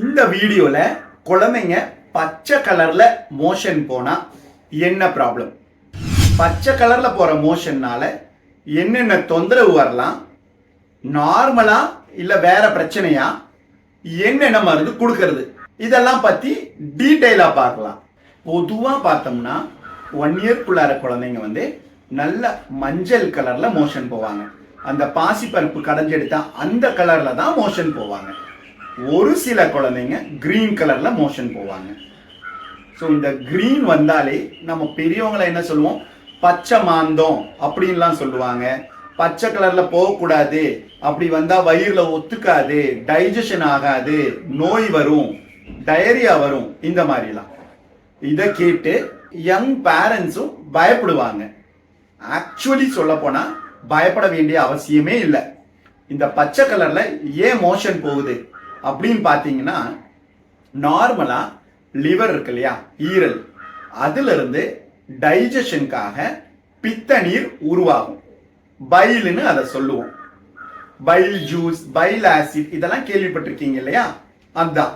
இந்த வீடியோவில் குழந்தைங்க பச்சை கலரில் மோஷன் போனால் என்ன ப்ராப்ளம் பச்சை கலரில் போகிற மோஷன்னால் என்னென்ன தொந்தரவு வரலாம்? நார்மலாக இல்லை வேறு பிரச்சனையா? என்னென்ன மருந்து கொடுக்கறது? இதெல்லாம் பற்றி டீட்டெயிலாக பார்க்கலாம். பொதுவாக பார்த்தோம்னா ஒன் இயர்க்குள்ளார குழந்தைங்க வந்து நல்ல மஞ்சள் கலரில் மோஷன் போவாங்க. அந்த பாசிப்பருப்பு கடைஞ்செடுத்தா அந்த கலரில் தான் மோஷன் போவாங்க. ஒரு சில குழந்தைங்க கிரீன் கலர்ல மோஷன் போவாங்க. ஸோ இந்த கிரீன் வந்தாலே நம்ம பெரியவங்களை என்ன சொல்லுவோம்? பச்சை மாந்தம் அப்படின்லாம் சொல்லுவாங்க. பச்சை கலர்ல போகக்கூடாது. அப்படி வந்தா வயிறுல ஒத்துக்காது. டைஜஷன் ஆகாது. நோய் வரும். டயரியா வரும். இந்த மாதிரிலாம். இதை கேட்டு யங் பேரண்ட்ஸும் பயப்படுவாங்க. ஆக்சுவலி சொல்ல போனா பயப்பட வேண்டிய அவசியமே இல்லை. இந்த பச்சை கலர்ல ஏன் மோஷன் போகுது? அப்படின்னு பார்த்தீங்கன்னா நார்மலாக லிவர் இருக்கு இல்லையா? ஈரல். அதிலிருந்து டைஜஷனுக்காக பித்த நீர் உருவாகும். பைல்னு அதை சொல்லுவோம். பைல் ஜூஸ் பைல் ஆசிட் இதெல்லாம் கேள்விப்பட்டிருக்கீங்க இல்லையா? அதுதான்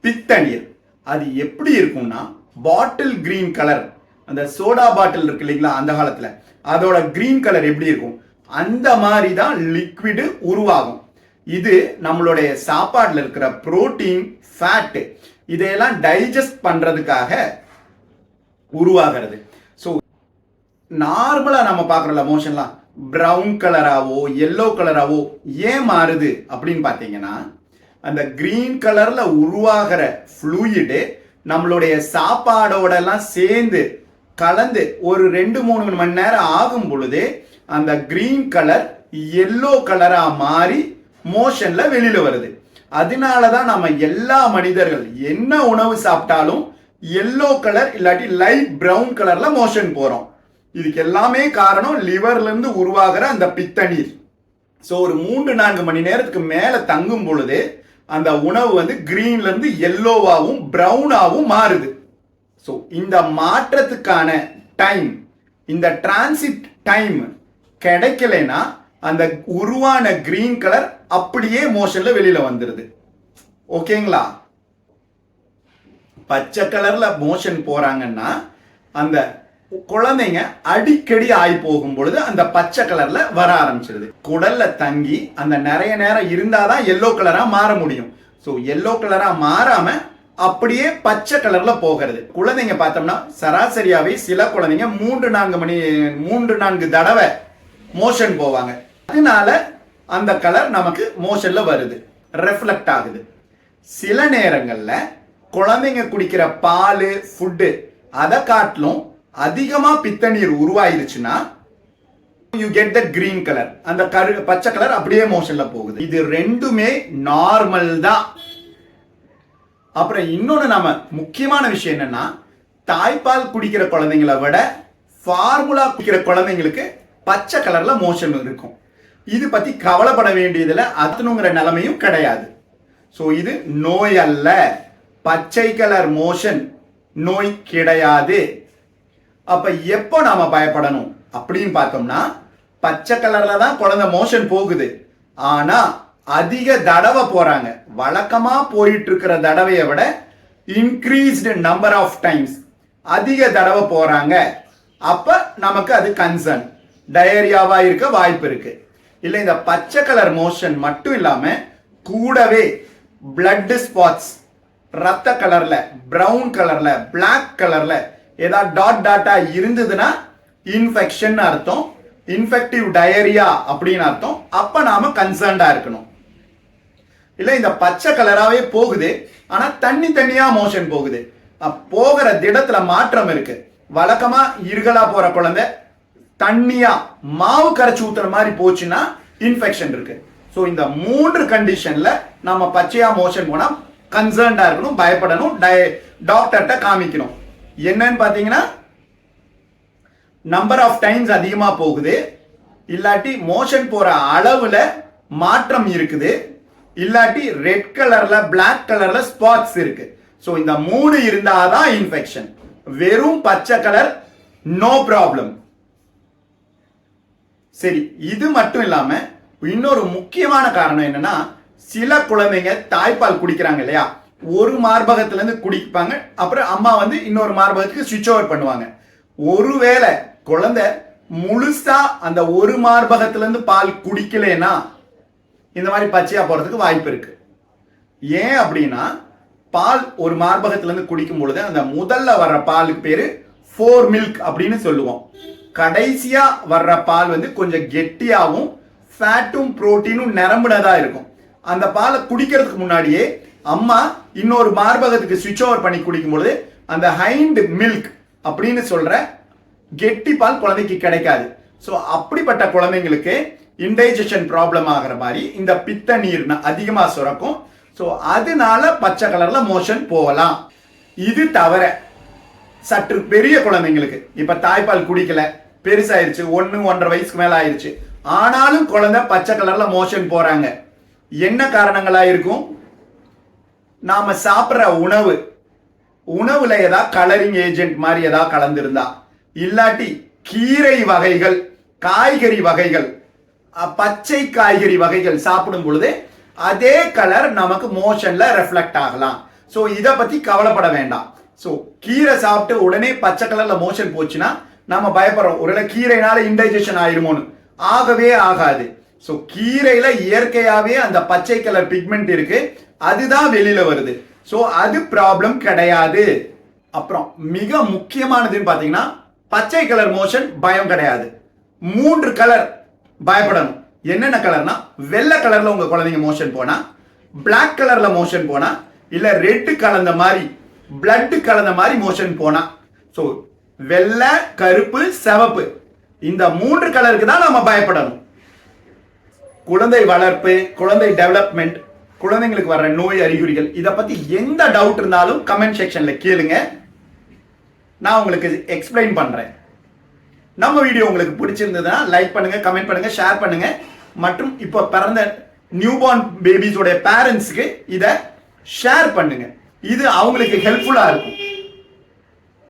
பித்த நீர் அது எப்படி இருக்கும்னா பாட்டில் கிரீன் கலர் அந்த சோடா பாட்டில் இருக்கு இல்லைங்களா அந்த காலத்தில். அதோட கிரீன் கலர் எப்படி இருக்கும்? அந்த மாதிரி தான் லிக்விடு உருவாகும். இது நம்மளுடைய சாப்பாட்டில் இருக்கிற புரோட்டீன் ஃபேட்டு இதையெல்லாம் டைஜஸ்ட் பண்ணுறதுக்காக உருவாகிறது. ஸோ நார்மலாக நம்ம பார்க்குறோம்ல மோஷன்லாம் பிரவுன் கலராகவோ எல்லோ கலராகவோ ஏன் மாறுது அப்படின்னு பார்த்தீங்கன்னா அந்த க்ரீன் கலரில் உருவாகிற ஃப்ளூயிடு நம்மளுடைய சாப்பாடோடலாம் சேர்ந்து கலந்து ஒரு ரெண்டு மூணு மணி நேரம் ஆகும் பொழுது அந்த க்ரீன் கலர் எல்லோ கலராக மாறி மோஷன்ல வெளியில வருது. அதனால தான் நம்ம எல்லா மனிதர்கள் என்ன உணவு சாப்பிட்டாலும் எல்லோ கலர் இல்லாட்டி லைட் ப்ரௌன் கலர்ல மோஷன் போறோம். இதுக்கு எல்லாமே காரணம் லிவர்ல இருந்து உருவாகிற அந்த பித்தநீர். ஸோ ஒரு மூன்று நான்கு மணி நேரத்துக்கு மேல தங்கும் பொழுது அந்த உணவு வந்து கிரீன்ல இருந்து எல்லோவாகவும் ப்ரௌனாகவும் மாறுது. ஸோ இந்த மாற்றத்துக்கான டைம் இந்த டிரான்சிட் டைம் கிடைக்கலைன்னா அந்த உருவான கிரீன் கலர் அப்படியே மோஷன்ல வெளியில வந்துருது. ஓகேங்களா? பச்சை கலர்ல மோஷன் போறாங்கன்னா அந்த குழந்தைங்க அடிக்கடி ஆகி போகும் பொழுது அந்த பச்சை கலர்ல வர ஆரம்பிச்சிருது. குடல்ல தங்கி அந்த நிறைய நேரம் இருந்தாதான் எல்லோ கலரா மாற முடியும். ஸோ எல்லோ கலரா மாறாம அப்படியே பச்சை கலர்ல போகிறது. குழந்தைங்க பார்த்தோம்னா சராசரியாவே சில குழந்தைங்க மூன்று நான்கு மணி மூன்று நான்கு தடவை மோஷன் போவாங்க. அதனால அந்த கலர் நமக்கு மோஷன்ல வருது. ரெஃப்ளெக்ட் ஆகுது. சில நேரங்களில் குழந்தைங்க குடிக்கிற பால் ஃபுட்டு அதை காட்டிலும் அதிகமாக பித்த நீர் உருவாயிருச்சுன்னா you get the green colour அந்த கரு பச்சை கலர் அப்படியே மோஷனில் போகுது. இது ரெண்டுமே நார்மல் தான். அப்புறம் இன்னொன்று நம்ம முக்கியமான விஷயம் என்னன்னா தாய்ப்பால் குடிக்கிற குழந்தைங்களை விட ஃபார்முலா குடிக்கிற குழந்தைங்களுக்கு பச்சை கலரில் மோஷன் இருக்கும். இது பத்தி கவலைப்பட வேண்டியதுல அத்தனுங்கிற நிலைமையும் கிடையாது. ஸோ இது நோய் அல்ல பச்சை கலர் மோஷன் நோய் கிடையாது. அப்ப எப்போ நாம பயப்படணும்? அப்படின்னு பார்த்தோம்னா பச்சை கலர்ல தான் குழந்தை மோஷன் போகுது. ஆனா அதிக தடவை போறாங்க. வழக்கமா போயிட்டு இருக்கிற தடவையை விட இன்க்ரீஸ்டு நம்பர் ஆஃப் டைம்ஸ் அதிக தடவை போறாங்க. அப்ப நமக்கு அது கன்சர்ன் டயரியாவா இருக்க வாய்ப்பு இருக்கு. இல்லை இந்த பச்சை கலர் மோஷன் மட்டும் இல்லாமல் கூடவே பிளட் ஸ்பாட்ஸ் ரத்த கலர்ல ப்ரௌன் கலர்ல பிளாக் கலர்ல ஏதாவது டாட் டாட்டா இருந்ததுன்னா இன்ஃபெக்ஷன் அர்த்தம். இன்ஃபெக்டிவ் டயரியா அப்படின்னு அர்த்தம். அப்ப நாம கன்சர்ன்டா இருக்கணும். இல்ல இந்த பச்சை கலராகவே போகுது ஆனா தண்ணி தண்ணியா மோஷன் போகுது. போகிற திடத்துல மாற்றம் இருக்கு. வழக்கமா இருகலா போற குழந்தை தண்ணியா மாவு கரைச்சி ஊத்துற மாதிரி போச்சுன்னா இன்ஃபெக்ஷன் இருக்கு. ஸோ இந்த மூன்று கண்டிஷன்ல நம்ம பச்சையா மோஷன் போனா கன்சர்ன்டா இருக்கணும் பயப்படணும் டாக்டர்கிட்ட காமிக்கணும். என்னன்னு பாத்தீங்கன்னா நம்பர் ஆஃப் டைம்ஸ் அதிகமா போகுது. இல்லாட்டி மோஷன் போற அளவுல மாற்றம் இருக்குது. இல்லாட்டி ரெட் கலர்ல பிளாக் கலர்ல ஸ்பாட்ஸ் இருக்கு. ஸோ இந்த மூணு இருந்தாதான் இன்ஃபெக்ஷன் வெறும் பச்சை கலர் நோ ப்ராப்ளம் சரி இது மட்டும் இல்லாம இன்னொரு முக்கியமான காரணம் என்னன்னா சில குழந்தைங்க தாய்ப்பால் குடிக்கிறாங்க இல்லையா? ஒரு மார்பகத்துல இருந்து குடிப்பாங்க அப்புறம் அம்மா வந்து இன்னொரு மார்பகத்துக்கு சுவிட்ச் ஓவர் பண்ணுவாங்க. ஒருவேளை குழந்தை முழுசா அந்த ஒரு மார்பகத்துல இருந்து பால் குடிக்கலைன்னா இந்த மாதிரி பச்சையா போறதுக்கு வாய்ப்பு இருக்கு. ஏன் அப்படின்னா பால் ஒரு மார்பகத்துல இருந்து குடிக்கும் பொழுது அந்த முதல்ல வர்ற பாலுக்கு பேரு ஃபோர் மில்க் அப்படின்னு சொல்லுவோம். கடைசியாக வர்ற பால் வந்து கொஞ்சம் கெட்டியாகவும் ஃபேட்டும் புரோட்டீனும் நிரம்புனதாக இருக்கும். அந்த பாலை குடிக்கிறதுக்கு முன்னாடியே அம்மா இன்னொரு மார்பகத்துக்கு சுவிட்ச் ஓவர் பண்ணி குடிக்கும் பொழுது அந்த ஹைண்ட் மில்க் அப்படின்னு சொல்கிற கெட்டி பால் குழந்தைக்கு கிடைக்காது. ஸோ அப்படிப்பட்ட குழந்தைங்களுக்கு இன்டைஜஷன் ப்ராப்ளம் ஆகிற மாதிரி இந்த பித்த நீர் அதிகமாக சுரக்கும். ஸோ அதனால பச்சை கலரில் மோஷன் போகலாம். இது தவிர சற்று பெரிய குழந்தைங்களுக்கு இப்போ தாய்ப்பால் குடிக்கலை பெருசாயிருச்சு. ஒன்று ஒன்றரை வயசுக்கு மேலே ஆயிருச்சு. ஆனாலும் குழந்தை பச்சை கலரில் மோஷன் போகிறாங்க என்ன காரணங்களாக இருக்கும்? நாம் சாப்பிட்ற உணவு. உணவில் ஏதாவது கலரிங் ஏஜென்ட் மாதிரி ஏதாவது கலந்துருந்தா. இல்லாட்டி கீரை வகைகள் காய்கறி வகைகள் பச்சை காய்கறி வகைகள் சாப்பிடும் பொழுது அதே கலர் நமக்கு மோஷன்ல ரெஃப்ளெக்ட் ஆகலாம். ஸோ இதை பத்தி கவலைப்பட வேண்டாம். ஸோ கீரை சாப்பிட்டு உடனே பச்சை கலர்ல மோஷன் போச்சுன்னா நம்ம பயப்படுறோம். ஒருவேளை கீரைனால இன்டைஜஷன் ஆயிருமோன்னு. ஆகவே ஆகாது. ஸோ கீரையில இயற்கையாவே அந்த பச்சை கலர் பிக்மெண்ட் இருக்கு. அதுதான் வெளியில வருது. ஸோ அது ப்ராப்ளம் கிடையாது. அப்புறம் மிக முக்கியமானதுன்னு பார்த்தீங்கன்னா பச்சை கலர் மோஷன் பயம் கிடையாது. மூன்று கலர் பயப்படணும். என்னென்ன கலர்னா வெள்ளை கலர்ல உங்க குழந்தைங்க மோஷன் போனா பிளாக் கலர்ல மோஷன் போனா இல்ல ரெட்டு கலந்த மாதிரி பிளட் கலந்த மாதிரி மோஷன் போனா. ஸோ வெள்ளை கருப்பு சிவப்பு. இந்த மூன்று கலருக்கு தான் நம்ம பயப்படணும். குழந்தை வளர்ப்பு குழந்தை டெவலப்மெண்ட் குழந்தைங்களுக்கு வர்ற நோய் அறிகுறிகள் இதை பத்தி எந்த டவுட் இருந்தாலும் கமெண்ட் செக்ஷன்ல கேளுங்க. நான் உங்களுக்கு எக்ஸ்பிளைன் பண்றேன். நம்ம வீடியோ உங்களுக்கு பிடிச்சிருந்ததுன்னா லைக் பண்ணுங்க கமெண்ட் பண்ணுங்க ஷேர் பண்ணுங்க. மற்றும் இப்போ பிறந்த நியூபார்ன் பேபிஸோட பேரண்ட்ஸ்க்கு இதை ஷேர் பண்ணுங்க. இது அவங்களுக்கு ஹெல்ப்ஃபுல்லா இருக்கும்.